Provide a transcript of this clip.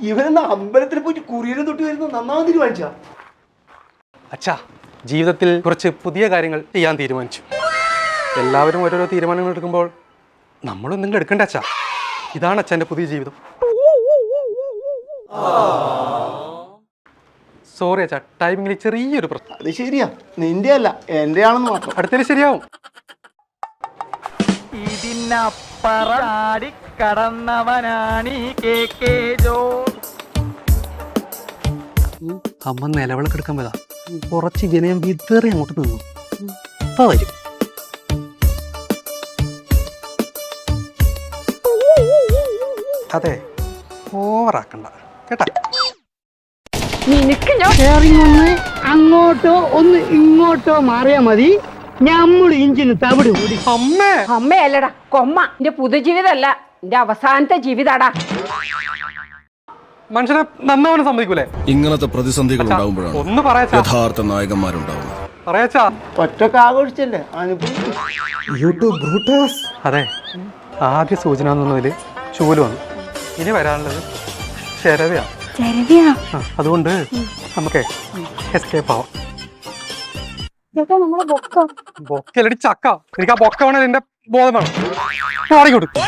ഇവനെന്നാ അമ്പലത്തിൽ പോയിട്ട് കുറിയനും തൊട്ട് വരുന്ന നന്നാവും തീരുമാനിച്ച? അച്ഛാ ജീവിതത്തിൽ കുറച്ച് പുതിയ കാര്യങ്ങൾ ചെയ്യാൻ തീരുമാനിച്ചു. എല്ലാവരും ഓരോരോ തീരുമാനങ്ങൾ എടുക്കുമ്പോൾ നമ്മളും എന്തെങ്കിലും എടുക്കണ്ട അച്ഛാ. ഇതാണ് അച്ഛന്റെ പുതിയ ജീവിതം. സോറി അച്ഛാ ടൈമിങ്ങിൽ ചെറിയൊരു പ്രശ്നം. അത് ശരിയാ. നിന്റെ അല്ല എന്റെ ആണെന്ന് മാത്രം. അടുത്തത് ശരിയാവും. ഇതിനപ്പറാടി കടന്നവനാണ് കെ കെ ജോൺ അമ്മ നിലവിളക്ക് എടുക്കാൻ പോയതാ കുറച്ച് വിനയം വിതറി അങ്ങോട്ട് നിന്നു. ഇപ്പൊ വരും. അതെ ഓവറാക്കണ്ട കേട്ടാ? നിനക്ക് ഞാൻ ഷെയറിംഗ് ഒന്ന് അങ്ങോട്ടോ ഒന്ന് ഇങ്ങോട്ടോ മാറിയാ മതി. ഞമ്മൾ ഇഞ്ചിന് തവിട് കൂടി. അമ്മേ. അമ്മയല്ലടാ കൊമ്മ. എന്റെ പുതുജീവിതല്ല എന്റെ അവസാനത്തെ ജീവിതാടാ. മനുഷ്യനെ നന്നാവനെ സമ്മതിക്കൂലേ? ഇങ്ങനത്തെ പ്രതിസന്ധികൾ ഉണ്ടാകുമ്പോഴാണ് ഒന്ന് പറയാച്ചാ. യഥാർത്ഥ നായകന്മാരുണ്ടാവുന്നത്. പറയാച്ചാ. ഒറ്റയ്ക്ക് ആഘോഷിച്ചല്ലേ? അനുഭവിച്ചു യൂട്യൂബ് ബ്രൂട്ടസ് അതെ. ആദ്യ സൂചന എന്നുള്ളതിൽ ചൂൽ വന്നു. ഇനി വരാനുള്ളത് ശരവയാണ് ആ, അതുകൊണ്ട് നമുക്ക് എസ്കേപ്പ് ആവാം. ബൊക്കലടി ചക്ക. എനിക്ക് ആ ബൊക്ക വേണം എന്റെ ബോധം വേണം. മാറിക്കൊടുക്കും